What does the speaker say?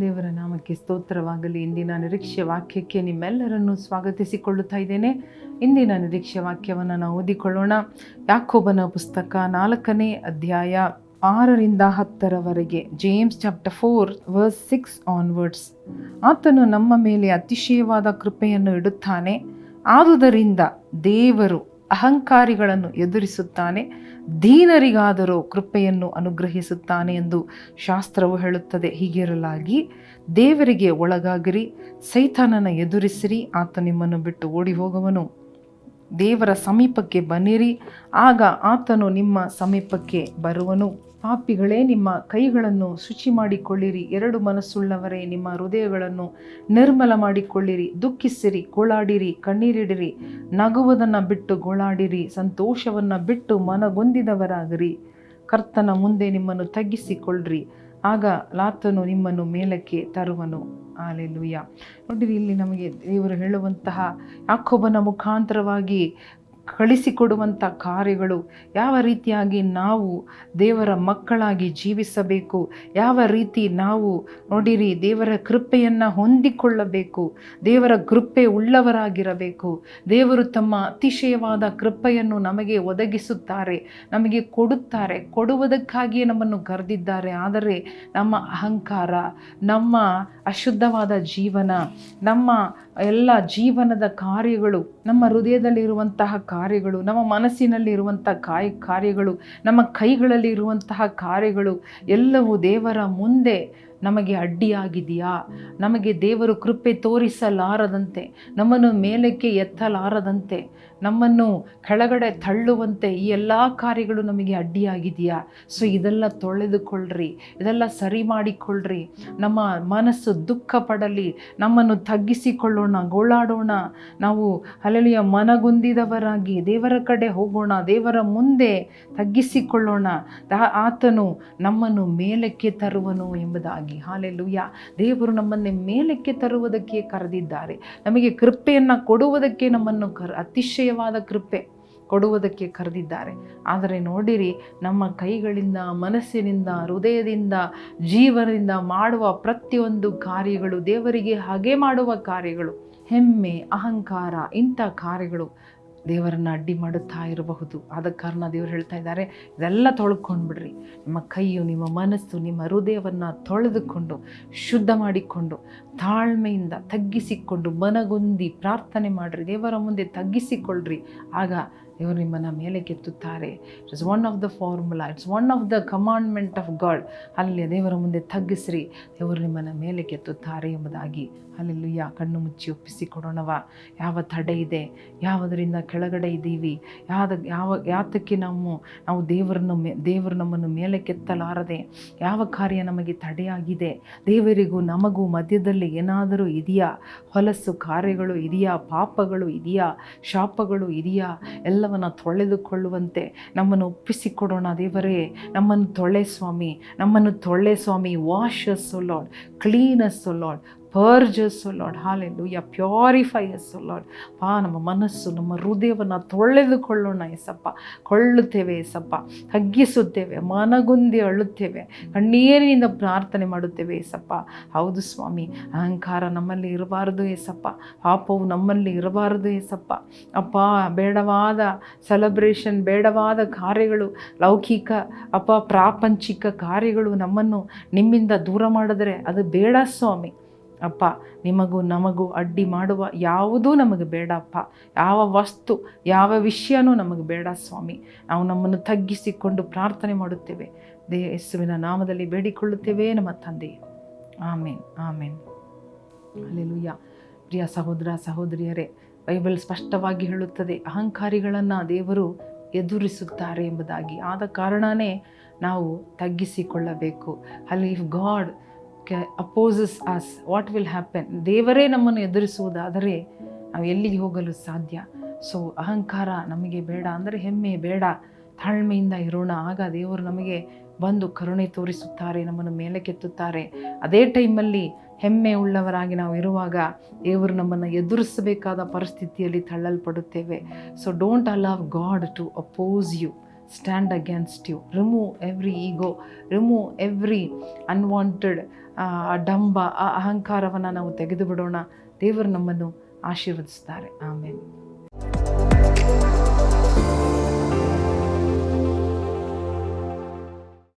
ದೇವರ ನಾಮಕ್ಕೆ ಸ್ತೋತ್ರವಾಗಲಿ. ಇಂದಿನ ನಿರೀಕ್ಷೆ ವಾಕ್ಯಕ್ಕೆ ನಿಮ್ಮೆಲ್ಲರನ್ನು ಸ್ವಾಗತಿಸಿಕೊಳ್ಳುತ್ತಾ ಇದ್ದೇನೆ. ಇಂದಿನ ನಿರೀಕ್ಷೆ ವಾಕ್ಯವನ್ನು ನಾವು ಓದಿಕೊಳ್ಳೋಣ. ಯಾಕೋಬನ ಪುಸ್ತಕ ನಾಲ್ಕನೇ ಅಧ್ಯಾಯ ಆರರಿಂದ ಹತ್ತರವರೆಗೆ. James chapter four verse six onwards ಆತನು ನಮ್ಮ ಮೇಲೆ ಅತಿಶಯವಾದ ಕೃಪೆಯನ್ನು ಇಡುತ್ತಾನೆ. ಆದುದರಿಂದ ದೇವರು ಅಹಂಕಾರಿಗಳನ್ನು ಎದುರಿಸುತ್ತಾನೆ, ದೀನರಿಗಾದರೂ ಕೃಪೆಯನ್ನು ಅನುಗ್ರಹಿಸುತ್ತಾನೆ ಎಂದು ಶಾಸ್ತ್ರವು ಹೇಳುತ್ತದೆ. ಹೀಗಿರಲಾಗಿ ದೇವರಿಗೆ ಒಳಗಾಗಿರಿ, ಸೈತಾನನ ಎದುರಿಸಿರಿ, ಆತ ನಿಮ್ಮನ್ನು ಬಿಟ್ಟು ಓಡಿ ಹೋಗುವನು ದೇವರ ಸಮೀಪಕ್ಕೆ ಬನ್ನಿರಿ, ಆಗ ಆತನು ನಿಮ್ಮ ಸಮೀಪಕ್ಕೆ ಬರುವನು. ಪಾಪಿಗಳೇ ನಿಮ್ಮ ಕೈಗಳನ್ನು ಶುಚಿ ಮಾಡಿಕೊಳ್ಳಿರಿ. ಎರಡು ಮನಸ್ಸುಳ್ಳವರೇ, ನಿಮ್ಮ ಹೃದಯಗಳನ್ನು ನಿರ್ಮಲ ಮಾಡಿಕೊಳ್ಳಿರಿ. ದುಃಖಿಸಿರಿ, ಗೋಳಾಡಿರಿ, ಕಣ್ಣೀರಿಡಿರಿ. ನಗುವುದನ್ನು ಬಿಟ್ಟು ಗೋಳಾಡಿರಿ. ಸಂತೋಷವನ್ನು ಬಿಟ್ಟು ಮನಗೊಂದಿದವರಾಗಿರಿ. ಕರ್ತನ ಮುಂದೆ ನಿಮ್ಮನ್ನು ತಗ್ಗಿಸಿಕೊಳ್ಳ್ರಿ ಆಗ ಲಾತನು ನಿಮ್ಮನ್ನು ಮೇಲಕ್ಕೆ ತರುವನು. ಆಲೆಲುಯ್ಯ ನೋಡಿರಿ, ಇಲ್ಲಿ ನಮಗೆ ದೇವರು ಹೇಳುವಂತಹ ಯಾಕೊಬ್ಬನ ಮುಖಾಂತರವಾಗಿ ಕಳಿಸಿಕೊಡುವಂಥ ಕಾರ್ಯಗಳು ಯಾವ ರೀತಿಯಾಗಿ ನಾವು ದೇವರ ಮಕ್ಕಳಾಗಿ ಜೀವಿಸಬೇಕು, ಯಾವ ರೀತಿ ನಾವು ನೋಡಿರಿ ದೇವರ ಕೃಪೆಯನ್ನು ಹೊಂದಿಕೊಳ್ಳಬೇಕು, ದೇವರ ಕೃಪೆ ಉಳ್ಳವರಾಗಿರಬೇಕು, ದೇವರು ತಮ್ಮ ಅತಿಶಯವಾದ ಕೃಪೆಯನ್ನು ನಮಗೆ ಒದಗಿಸುತ್ತಾರೆ, ನಮಗೆ ಕೊಡುತ್ತಾರೆ, ಕೊಡುವುದಕ್ಕಾಗಿಯೇ ನಮ್ಮನ್ನು ಕರೆದಿದ್ದಾರೆ. ಆದರೆ ನಮ್ಮ ಅಹಂಕಾರ, ನಮ್ಮ ಅಶುದ್ಧವಾದ ಜೀವನ, ನಮ್ಮ ಎಲ್ಲ ಜೀವನದ ಕಾರ್ಯಗಳು ನಮ್ಮ ಹೃದಯದಲ್ಲಿರುವಂತಹ ಕಾರ್ಯಗಳು ನಮ್ಮ ಮನಸ್ಸಿನಲ್ಲಿರುವಂಥ ಕಾಯ ಕಾರ್ಯಗಳು ನಮ್ಮ ಕೈಗಳಲ್ಲಿ ಇರುವಂತಹ ಕಾರ್ಯಗಳು ಎಲ್ಲವೂ ದೇವರ ಮುಂದೆ ನಮಗೆ ಅಡ್ಡಿಯಾಗಿದೆಯಾ? ನಮಗೆ ದೇವರು ಕೃಪೆ ತೋರಿಸಲಾರದಂತೆ, ನಮ್ಮನ್ನು ಮೇಲಕ್ಕೆ ಎತ್ತಲಾರದಂತೆ, ನಮ್ಮನ್ನು ಕೆಳಗಡೆ ತಳ್ಳುವಂತೆ ಈ ಎಲ್ಲ ಕಾರ್ಯಗಳು ನಮಗೆ ಅಡ್ಡಿಯಾಗಿದೆಯಾ? ಸೊ ಇದೆಲ್ಲ ತೊಳೆದುಕೊಳ್ಳ್ರಿ, ಇದೆಲ್ಲ ಸರಿ ಮಾಡಿಕೊಳ್ಳ್ರಿ ನಮ್ಮ ಮನಸ್ಸು ದುಃಖ ಪಡಲಿ ನಮ್ಮನ್ನು ತಗ್ಗಿಸಿಕೊಳ್ಳೋಣ, ಗೋಳಾಡೋಣ. ನಾವು ಅಲೆಲಿಯ ಮನಗುಂದಿದವರಾಗಿ ದೇವರ ಕಡೆ ಹೋಗೋಣ, ದೇವರ ಮುಂದೆ ತಗ್ಗಿಸಿಕೊಳ್ಳೋಣ. ಆತನು ನಮ್ಮನ್ನು ಮೇಲಕ್ಕೆ ತರುವನು ಎಂಬುದಾಗಿ. ಹಾಲೆಲುಯ್ಯ ದೇವರು ನಮ್ಮನ್ನೇ ಮೇಲಕ್ಕೆ ತರುವುದಕ್ಕೆ ಕರೆದಿದ್ದಾರೆ. ನಮಗೆ ಕೃಪೆಯನ್ನು ಕೊಡುವುದಕ್ಕೆ ನಮ್ಮನ್ನು ಕರ್, ಅತಿಶಯವಾದ ಕೃಪೆ ಕೊಡುವುದಕ್ಕೆ ಕರೆದಿದ್ದಾರೆ. ಆದರೆ ನೋಡಿರಿ, ನಮ್ಮ ಕೈಗಳಿಂದ, ಮನಸ್ಸಿನಿಂದ, ಹೃದಯದಿಂದ, ಜೀವನದಿಂದ ಮಾಡುವ ಪ್ರತಿಯೊಂದು ಕಾರ್ಯಗಳು ದೇವರಿಗೆ ಹಾಗೆ ಮಾಡುವ ಕಾರ್ಯಗಳು. ಹೆಮ್ಮೆ, ಅಹಂಕಾರ ಇಂಥ ಕಾರ್ಯಗಳು ದೇವರನ್ನು ಅಡ್ಡಿ ಮಾಡುತ್ತಾ ಇರಬಹುದು. ಆದ ಕಾರಣ ದೇವರು ಹೇಳ್ತಾ ಇದ್ದಾರೆ, ಇದೆಲ್ಲ ತೊಳ್ಕೊಂಡ್ಬಿಡ್ರಿ. ನಿಮ್ಮ ಕೈಯು, ನಿಮ್ಮ ಮನಸ್ಸು, ನಿಮ್ಮ ಹೃದಯವನ್ನು ತೊಳೆದುಕೊಂಡು, ಶುದ್ಧ ಮಾಡಿಕೊಂಡು, ತಾಳ್ಮೆಯಿಂದ ತಗ್ಗಿಸಿಕೊಂಡು, ಮನಗುಂದಿ ಪ್ರಾರ್ಥನೆ ಮಾಡಿರಿ. ದೇವರ ಮುಂದೆ ತಗ್ಗಿಸಿಕೊಳ್ಳ್ರಿ ಆಗ ದೇವರು ನಿಮ್ಮನ್ನು ಮೇಲೆ ಕೆತ್ತುತ್ತಾರೆ. It's one of the formula it's one of the commandment of God ಅಲ್ಲಿ ದೇವರ ಮುಂದೆ ತಗ್ಗಿಸ್ರಿ. ದೇವರು ನಿಮ್ಮನ್ನು ಮೇಲೆ ಕೆತ್ತುತ್ತಾರೆ ಎಂಬುದಾಗಿ. ಅಲ್ಲೆಲ್ಲುಯ್ಯ ಕಣ್ಣು ಮುಚ್ಚಿ ಒಪ್ಪಿಸಿಕೊಡೋಣವ ಯಾವ ತಡೆ ಇದೆ? ಯಾವುದರಿಂದ ಕೆಳಗಡೆ ಇದ್ದೀವಿ? ಯಾವ್ದ ಯಾವ, ಯಾತಕ್ಕೆ ನಾವು ನಾವು ದೇವರನ್ನು ದೇವರು ನಮ್ಮನ್ನು ಮೇಲೆ ಕೆತ್ತಲಾರದೆ, ಯಾವ ಕಾರ್ಯ ನಮಗೆ ತಡೆಯಾಗಿದೆ? ದೇವರಿಗೂ ನಮಗೂ ಮಧ್ಯದಲ್ಲಿ ಏನಾದರೂ ಇದೆಯಾ? ಹೊಲಸು ಕಾರ್ಯಗಳು ಇದೆಯಾ? ಪಾಪಗಳು ಇದೆಯಾ? ಶಾಪಗಳು ಇದೆಯಾ? ಎಲ್ಲವನ್ನು ತೊಳೆದುಕೊಳ್ಳುವಂತೆ ನಮ್ಮನ್ನು ಒಪ್ಪಿಸಿಕೊಡೋಣ ದೇವರೇ. ನಮ್ಮನ್ನು ತೊಳೆ ಸ್ವಾಮಿ. ನಮ್ಮನ್ನು ತೊಳೆ ಸ್ವಾಮಿ. Wash lord lord clean us lord purify us lord ಪಾ ನಮ್ಮ ಮನಸ್ಸು, ನಮ್ಮ ಹೃದಯವನ್ನು ತೊಳೆದುಕೊಳ್ಳೋಣ ಎಸಪ್ಪ ಕೊಳ್ಳುತ್ತೇವೆ ಎಸಪ್ಪ ತಗ್ಗಿಸುತ್ತೇವೆ, ಮನಗುಂದಿ ಅಳುತ್ತೇವೆ. ಕಣ್ಣೀರಿನಿಂದ ಪ್ರಾರ್ಥನೆ ಮಾಡುತ್ತೇವೆ ಎಸಪ್ಪ ಹೌದು ಸ್ವಾಮಿ, ಅಹಂಕಾರ ನಮ್ಮಲ್ಲಿ ಇರಬಾರದು ಎಸಪ್ಪ ಪಾಪವು ನಮ್ಮಲ್ಲಿ ಇರಬಾರದು ಎಸಪ್ಪ ಅಪ್ಪ, ಬೇಡವಾದ ಸೆಲೆಬ್ರೇಷನ್ ಬೇಡವಾದ ಕಾರ್ಯಗಳು, ಲೌಕಿಕ, ಅಪ್ಪ, ಪ್ರಾಪಂಚಿಕ ಕಾರ್ಯಗಳು ನಮ್ಮನ್ನು ನಿಮ್ಮಿಂದ ದೂರ ಮಾಡಿದ್ರೆ ಅದು ಬೇಡ ಸ್ವಾಮಿ. ಅಪ್ಪ, ನಿಮಗೂ ನಮಗೂ ಅಡ್ಡಿ ಮಾಡುವ ಯಾವುದೂ ನಮಗೆ ಬೇಡಪ್ಪ ಯಾವ ವಸ್ತು, ಯಾವ ವಿಷಯನೂ ನಮಗೆ ಬೇಡ ಸ್ವಾಮಿ. ನಾವು ನಮ್ಮನ್ನು ತಗ್ಗಿಸಿಕೊಂಡು ಪ್ರಾರ್ಥನೆ ಮಾಡುತ್ತೇವೆ. ದೇ ಯೇಸುವಿನ ನಾಮದಲ್ಲಿ ಬೇಡಿಕೊಳ್ಳುತ್ತೇವೆ ನಮ್ಮ ತಂದೆ. ಆಮೇನ್ ಆಮೇನ್. ಅಲ್ಲೆಲುಯ್ಯ ಪ್ರಿಯ ಸಹೋದರ, ಸಹೋದರಿಯರೇ, ಬೈಬಲ್ ಸ್ಪಷ್ಟವಾಗಿ ಹೇಳುತ್ತದೆ, ಅಹಂಕಾರಿಗಳನ್ನು ದೇವರು ಎದುರಿಸುತ್ತಾರೆ ಎಂಬುದಾಗಿ. ಆದ ಕಾರಣವೇ ನಾವು ತಗ್ಗಿಸಿಕೊಳ್ಳಬೇಕು. ಅಲ್ಲಿ if God opposes us what will happen ದೇವರೇ ನಮ್ಮನ್ನು ಎದುರಿಸುವುದಾದರೆ ನಾವು ಎಲ್ಲಿಗೆ ಹೋಗಲು ಸಾಧ್ಯ? ಸೊ ಅಹಂಕಾರ ನಮಗೆ ಬೇಡ ಅಂದರೆ ಹೆಮ್ಮೆ ಬೇಡ. ತಾಳ್ಮೆಯಿಂದ ಇರೋಣ. ಆಗ ದೇವರು ನಮಗೆ ಬಂದು ಕರುಣೆ ತೋರಿಸುತ್ತಾರೆ, ನಮ್ಮನ್ನು ಮೇಲೆ ಕೆತ್ತುತ್ತಾರೆ ಅದೇ ಟೈಮಲ್ಲಿ ಹೆಮ್ಮೆ ಉಳ್ಳವರಾಗಿ ನಾವು ಇರುವಾಗ ದೇವರು ನಮ್ಮನ್ನು ಎದುರಿಸಬೇಕಾದ ಪರಿಸ್ಥಿತಿಯಲ್ಲಿ ತಳ್ಳಲ್ಪಡುತ್ತೇವೆ. So don't allow God to oppose you stand against you remove every ego remove every unwanted ಡಂಬ ಆ ಅಹಂಕಾರವನ್ನು ನಾವು ತೆಗೆದು ಬಿಡೋಣ ದೇವರು ನಮ್ಮನ್ನು ಆಶೀರ್ವದಿಸ್ತಾರೆ. ಆಮೇಲೆ